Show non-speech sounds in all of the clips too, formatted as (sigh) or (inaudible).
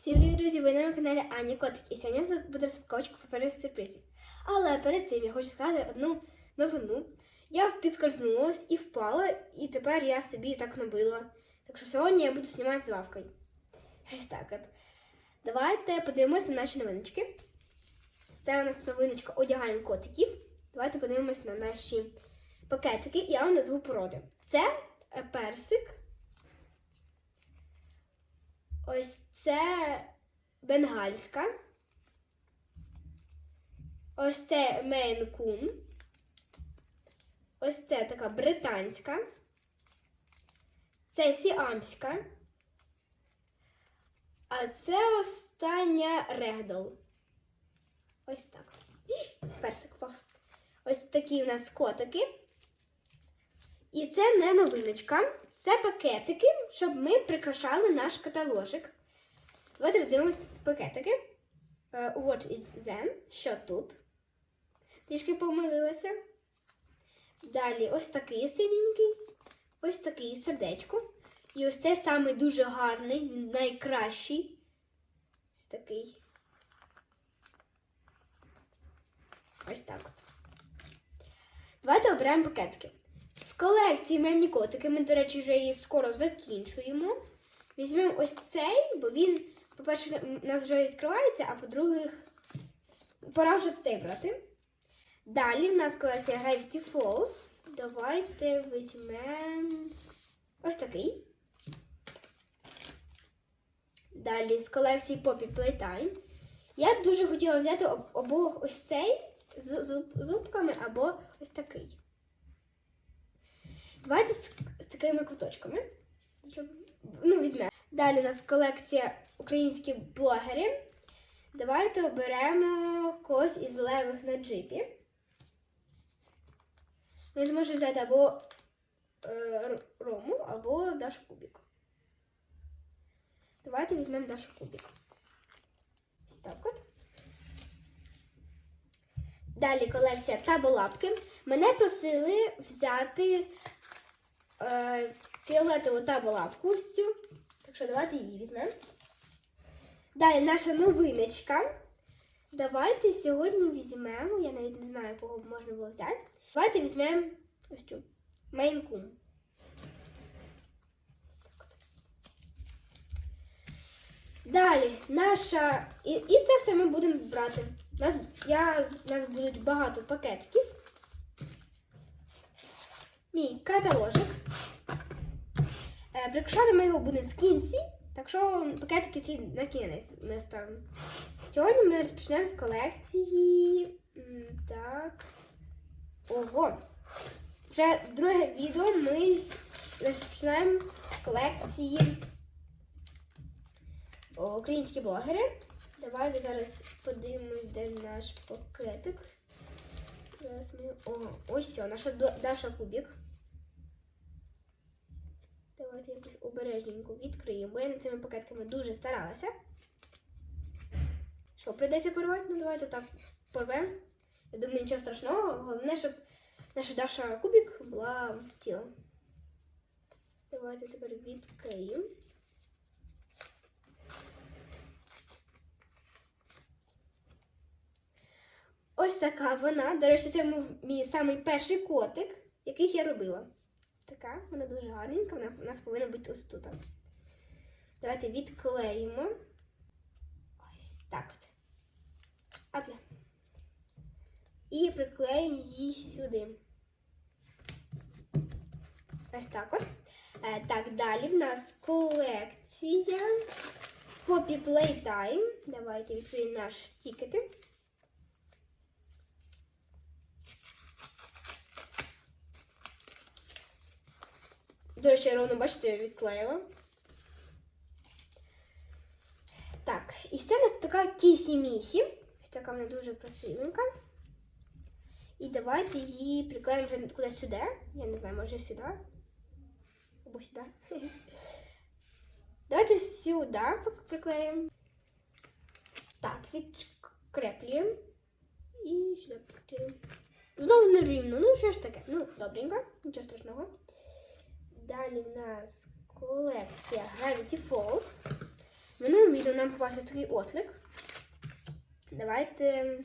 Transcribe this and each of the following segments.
Всім привіт, друзі! Ви на каналі Аня Котик. І сьогодні це буде розпаковочка паперових сюрпризів. Але перед цим я хочу сказати одну новину. Я підскользнулась і впала, і тепер я собі так набила. Так що сьогодні я буду знімати з лавкою. Ось так от. Давайте подивимося на наші новиночки. Це у нас новиночка одягаємо котиків. Давайте подивимось на наші пакетики. Я вам назву породи. Це е, персик. Ось це бенгальська. Ось це мейн-кун. Ось це така британська. Це сіамська. А це остання регдол. Ось так. (gasps) Персик впав. Ось такі у нас котики. І це не новиночка. Це пакетики, щоб ми прикрашали наш каталожик. Давайте роздивимося пакетики. Е, What is Zen? Що тут? Трішки помилилася. Далі ось такий синенький, ось такий сердечко. І ось цей самий дуже гарний, він найкращий. Ось такий. Ось так от. Давайте обираємо пакетики. З колекції мемні котики, ми, до речі, вже її скоро закінчуємо. Візьмемо ось цей, бо він, по-перше, у нас вже відкривається, а по-друге, пора вже цей брати. Далі в нас колекція Gravity Falls. Давайте візьмемо ось такий. Далі з колекції Poppy Playtime. Я б дуже хотіла взяти об- або ось цей з зубками, або ось такий. Давайте з, з такими куточками. Ну, візьмемо. Далі у нас колекція українські блогери. Давайте оберемо когось із левих на джипі. Ми зможемо взяти або е, Рому, або Дашу Кубік. Давайте візьмемо Дашу Кубік. Ось так от. Далі колекція таболапки. Мене просили взяти е, фіолетову таболапку ось цю. Так що давайте її візьмемо. Далі наша новиночка. Давайте сьогодні візьмемо, я навіть не знаю, кого б можна було взяти. Давайте візьмемо ось цю от. Далі наша. І, і це все ми будемо брати. Нас, я, нас будуть багато пакетиків. Мій каталожик. Е, прикрашати ми його будемо в кінці, так що пакетики ці на кінець ми ставимо. Сьогодні ми розпочнемо з колекції. Так. Ого. Вже друге відео ми розпочинаємо з колекції українські блогери. Давайте зараз подивимось, де наш пакетик. Зараз ми. О, ось все, наша Даша Кубік. Давайте якось обережненько відкриємо, я над цими пакетками дуже старалася. Що, прийдеться порвати? Ну давайте так порвемо. Я думаю, нічого страшного. Головне, щоб наша Даша Кубік була ціла. Давайте тепер відкриємо. Ось така вона. До речі, це мій- самий перший котик, який я робила. Така, вона дуже гарненька, вона у нас повинна бути ось тут. Давайте відклеїмо. Ось так от. Апля. І приклеїмо її сюди. Ось так от. Е, так, далі в нас колекція Poppy Playtime. Давайте відкриємо наш тікети. До речі, я ровно, бачите, я відклеїла. Так, і це у нас така кісі-місі. Ось така вона дуже красивенька. І давайте її приклеїмо вже кудись сюди. Я не знаю, може сюди. Або сюди. (laughs) Давайте сюди приклеїмо. Так, відкреплюємо. І сюди приклеїмо. Знову не рівно. Ну, що ж таке? Ну, добренько, нічого страшного. Далі в нас колекція Gravity Falls. В минулому відео нам попався такий ослик. Давайте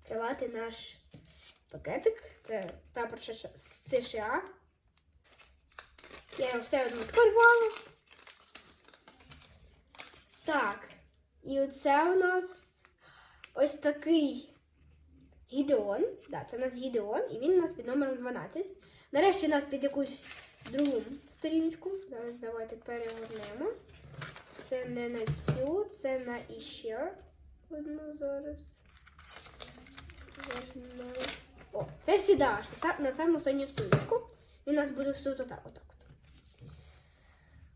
відкривати наш пакетик. Це прапор США-. Я його все одно відкривала. Так. І оце у нас ось такий Гідеон. Да, це у нас Гідеон, і він у нас під номером 12. Нарешті у нас під якусь другу сторіночку. Зараз давайте перегорнемо. Це не на цю, це на іще одну зараз. О, це сюди, аж на саму останню сторіночку. Він у нас буде тут отак, отак.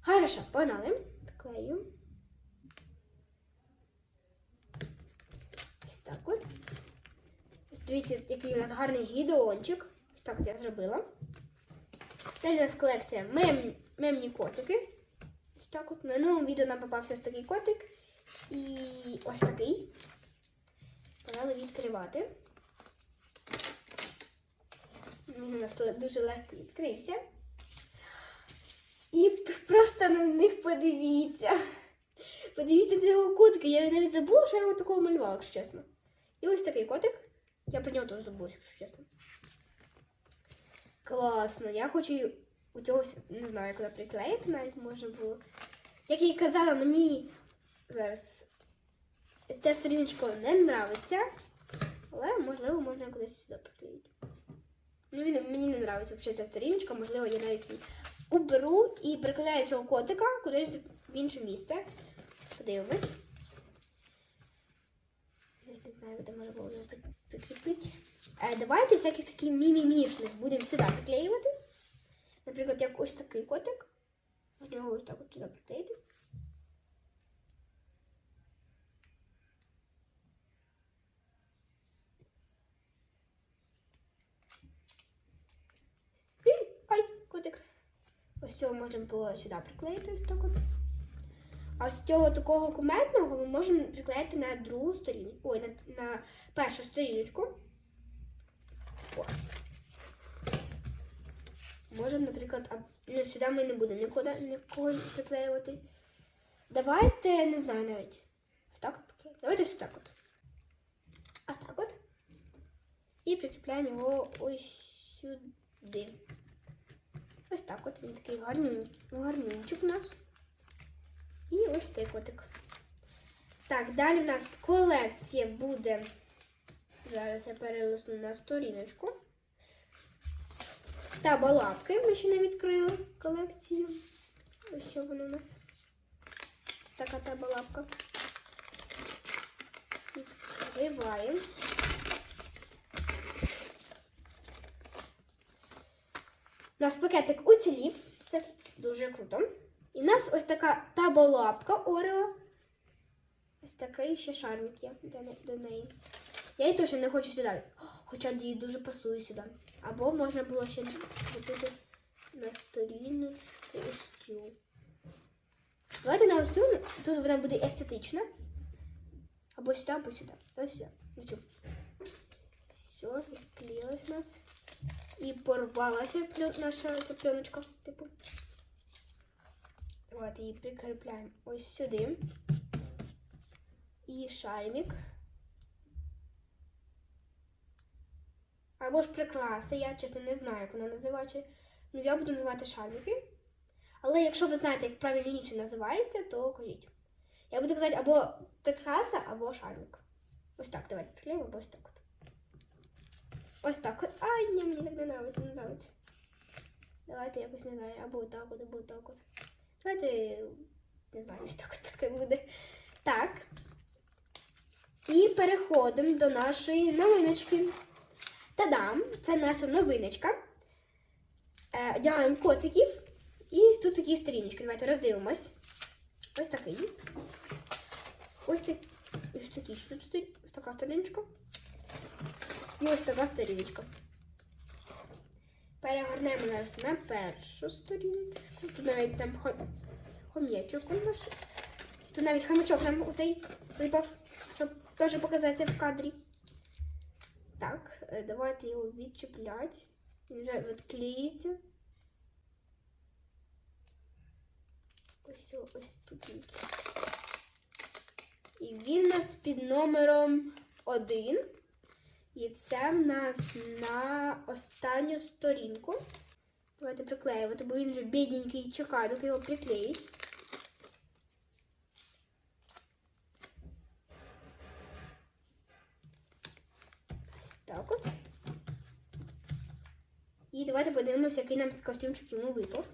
Хорошо, погнали. Клею. Ось так от. Дивіться, який у нас гарний гідеончик. Так я зробила. Далі у нас колекція мем... мемні котики. Ось так от. В минулому відео нам попався ось такий котик. І ось такий. Погнали відкривати. Він у нас дуже легко відкрився. І просто на них подивіться. Подивіться цього котика. Я навіть забула, що я його такого малювала, якщо чесно. І ось такий котик. Я про нього теж забула, якщо чесно. Класно. Я хочу у цього не знаю, куди приклеїти, навіть можна було. Як я й казала, мені зараз ця сторіночка не нравиться, але можливо можна кудись сюди приклеїти. Ну, він, мені не нравиться взагалі ця сторіночка, можливо, я навіть уберу і приклею цього котика кудись в інше місце. Подивимось. Знаю, де можна було прикріпити. Е, давайте всяких таких мімімішних будемо сюди приклеювати. Наприклад, як ось такий котик. Можна його ось так от туди приклеїти. Ай, котик. Ось цього можемо було сюди приклеїти ось так от. А з цього такого куметного ми можемо приклеїти на другу сторінку. Ой, на, на першу сторіночку. Можемо, наприклад, ну, сюди ми не будемо нікуди нікого приклеювати. Давайте, не знаю навіть. Так от. Давайте ось так от. А так от. І прикріпляємо його ось сюди. Ось так от він такий гарнюнь, гарнюнчик у нас. І ось цей котик. Так, далі в нас колекція буде. Зараз я перелисну на сторіночку. Та балапки ми ще не відкрили колекцію. Ось що вона у нас. Ось така та балапка. Відкриваємо. У нас пакетик уцілів. Це дуже круто. І в нас ось така таболапка Орео. Ось такий ще шармік є до, неї. Я її теж не хочу сюди. Хоча їй дуже пасує сюди. Або можна було ще купити на сторіночку ось цю. Давайте на ось цю. Тут вона буде естетична. Або сюди, або сюди. Давайте сюди. На цю. Все, відклеїлась у нас. І порвалася наша ця пленочка. Типу. От, її прикріпляємо ось сюди. І шармік. Або ж прикраси, я чесно не знаю, як вона називається. Ну, я буду називати шарміки. Але якщо ви знаєте, як правильніше називається, то кажіть. Я буду казати або прикраса, або шармік. Ось так, давайте приклеїмо, або ось так от. Ось так от. Ай, ні, мені так не подобається, не подобається. Давайте якось не знаю, або так от, або так от. Давайте, не знаю, ось так пускай буде. Так. І переходимо до нашої новиночки. Та-дам! Це наша новиночка. Е, Одягаємо котиків. І тут такі сторіночки. Давайте роздивимось. Ось такий. Ось такий. Ось. Що сторін- Ось така сторіночка. І ось така сторіночка. Перегорнемо зараз на першу сторіночку. Тут навіть там хом... хом'ячок у нас. Тут навіть хомячок нам усей випав, щоб теж показатися в кадрі. Так, е, давайте його відчіпляти. Він вже відклеїться. Ось ось тут. І він нас під номером 1. І це в нас на останню сторінку. Давайте приклеювати, бо він вже бідненький чекає, доки його приклеїть. Ось так от. І давайте подивимося, який нам костюмчик йому випав.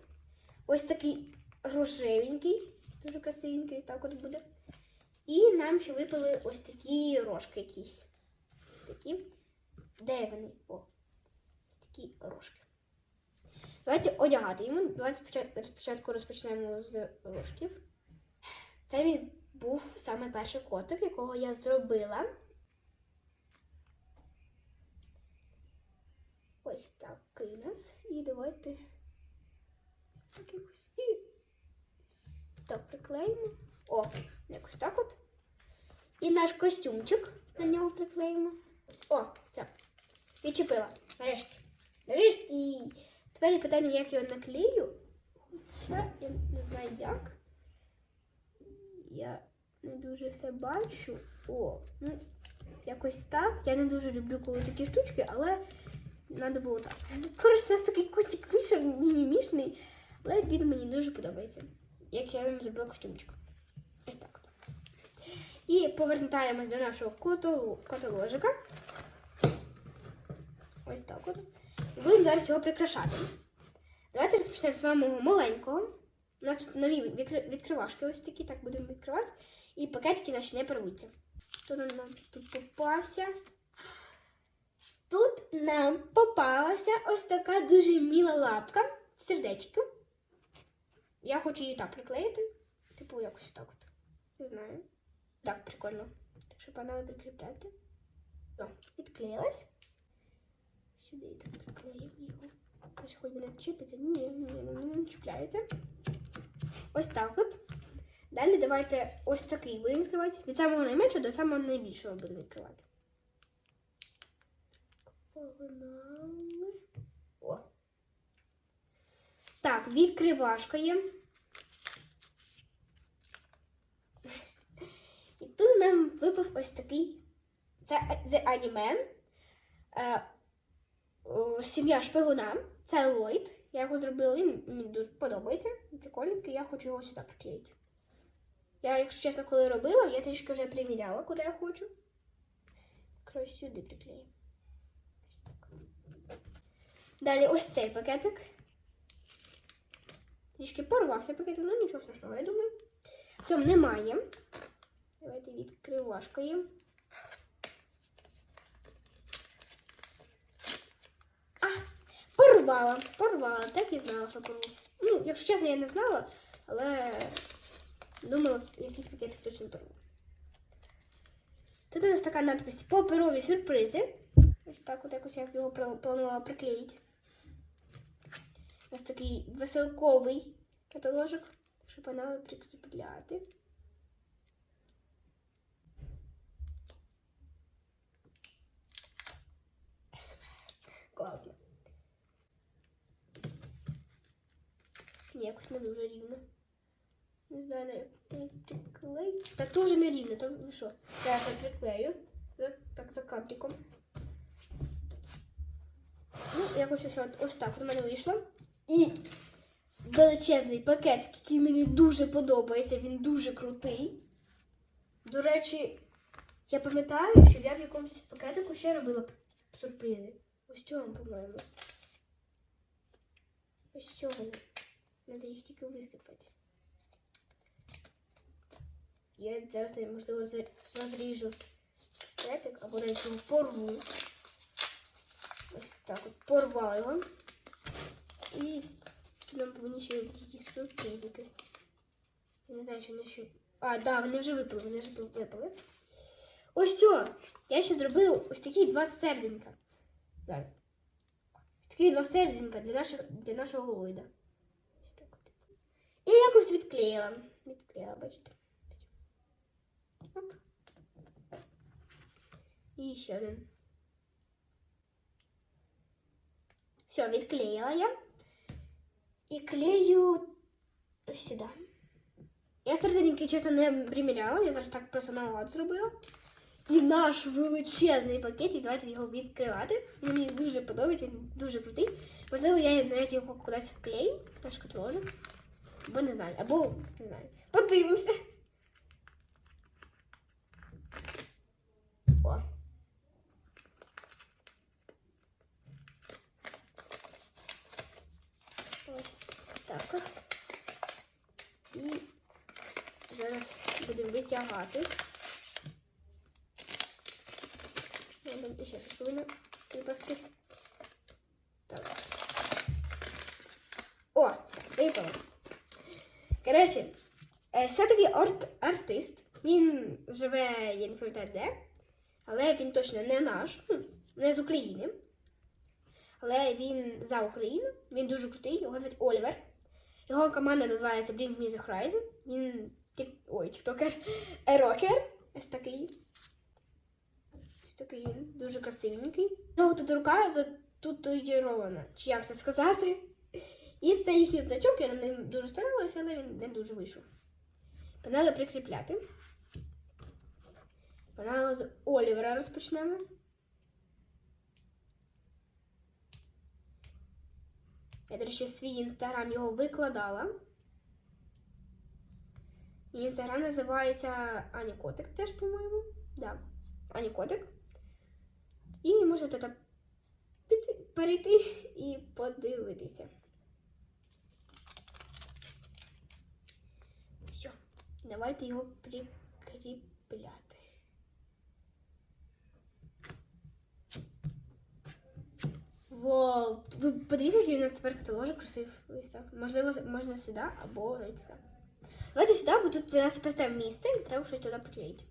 Ось такий рожевенький, дуже красивенький, так от буде. І нам ще випали ось такі рожки якісь. Ось такі. Де вони? О, ось такі рожки. Давайте одягати йому. Давайте спочатку, розпочнемо з рожків. Це він був саме перший котик, якого я зробила. Ось такий у нас. І давайте так. І так приклеїмо. О, якось так от. І наш костюмчик на нього приклеїмо. О, все. Відчепила. Нарешті. Нарешті. Тепер є питання, як його наклею. Хоча я не знаю як. Я не дуже все бачу. О, ну, якось так. Я не дуже люблю коли такі штучки, але треба було так. Коротше, у нас такий котик вийшов мімімішний, але він мені дуже подобається. Як я йому зробила костюмчик. І повертаємось до нашого каталожика. Ось так от. І будемо зараз його прикрашати. Давайте розпочнемо з самого маленького. У нас тут нові відкривашки ось такі, так будемо відкривати. І пакетики наші не порвуться. Тут нам тут попався. Тут нам попалася ось така дуже міла лапка в сердечку. Я хочу її так приклеїти. Типу, якось так от. Не знаю. Так, прикольно. Так що панели прикріпляти. О, відклеїлась. Сюди так приклеїмо його. Ось хоч мене чіпиться. Ні, ні, ну не чіпляється. Ось так от. Далі давайте ось такий будемо відкривати. Від самого найменшого до самого найбільшого будемо відкривати. Погнали. О. Так, відкривашка є. Тут нам випав ось такий. Це The Animan. Е, Сім'я шпигуна. Це Ллойд. Я його зробила, він мені дуже подобається. Прикольненький, я хочу його сюди приклеїти. Я, якщо чесно, коли робила, я трішки вже приміряла, куди я хочу. Краще сюди приклею. Далі ось цей пакетик. Трішки порвався пакетик, ну нічого страшного, я думаю. В цьому немає. Давайте відкривашкою. А, порвала, порвала, так і знала, що порву. Ну, якщо чесно, я не знала, але думала, якийсь пакетик точно порву. Тут у нас така надпись паперові сюрпризи. Ось так от якось я його планувала приклеїти. У нас такий веселковий каталожок, щоб панели прикріпляти. Класно. Ні, якось не дуже рівно. Не знаю, на як приклею. Та теж не рівно, то ви що? Зараз я приклею. Так, так за кантиком. Ну, якось ось, ось так у мене вийшло. І величезний пакет, який мені дуже подобається, він дуже крутий. До речі, я пам'ятаю, що я в якомусь пакетику ще робила сюрпризи. Ось цього, по-моєму. Ось цього. Треба їх тільки висипати. Я зараз, можливо, розріжу пакетик або навіть його порву. Ось так от порвала його. І нам повинні ще якісь сюрпризики. Я не знаю, що вони ще. А, да, вони вже випали, вони вже випали. Ось що! Я ще зробила ось такі два серденька. Зараз. Ось такі два серденька для, наших, для нашого Ллойда. Ось так от. І я якось відклеїла. Відклеїла, бачите. Оп. І ще один. Все, відклеїла я. І клею сюди. Я серединки, чесно, не приміряла, я зараз так просто наугад зробила. І наш величезний пакет, давайте його відкривати. Він мені дуже подобається, він дуже крутий. Можливо, я навіть його кудись вклею, на шкатложу. Або не знаю, або не знаю. Подивимося. О. Ось так. І зараз будемо витягати. Надо ще щось повинно випасти. Так. О, все, випало. Коротше, е, це такий арт артист. Він живе, я не пам'ятаю де, але він точно не наш, ну, не з України. Але він за Україну, він дуже крутий, його звуть Олівер. Його команда називається Me The Horizon. Він тік... Ой, тіктокер, е, рокер. Ось такий. Ось такий він, дуже красивенький. У нього тут рука зататуїрована, чи як це сказати. І це їхній значок, я над ним дуже старалася, але він не дуже вийшов. Треба прикріпляти. Погнали з Олівера розпочнемо. Я, до речі, в свій інстаграм його викладала. Мій інстаграм називається Аня Котик теж, по-моєму. Да. Аня Котик. І можете перейти і подивитися. давайте його прикріпляти. Вау! Ви подивіться, який у нас тепер каталожок красивий. став. Можливо, можна сюди або навіть сюди. Давайте сюди, бо тут у нас пусте місце, і треба щось туди приклеїти.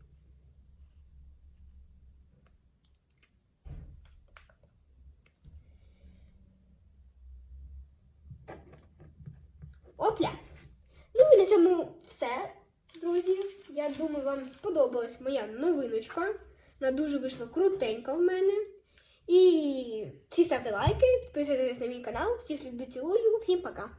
Я думаю, вам сподобалась моя новиночка. Вона дуже вийшла крутенька в мене. І всі ставте лайки, підписуйтесь на мій канал. Всіх люблю, цілую, всім пока!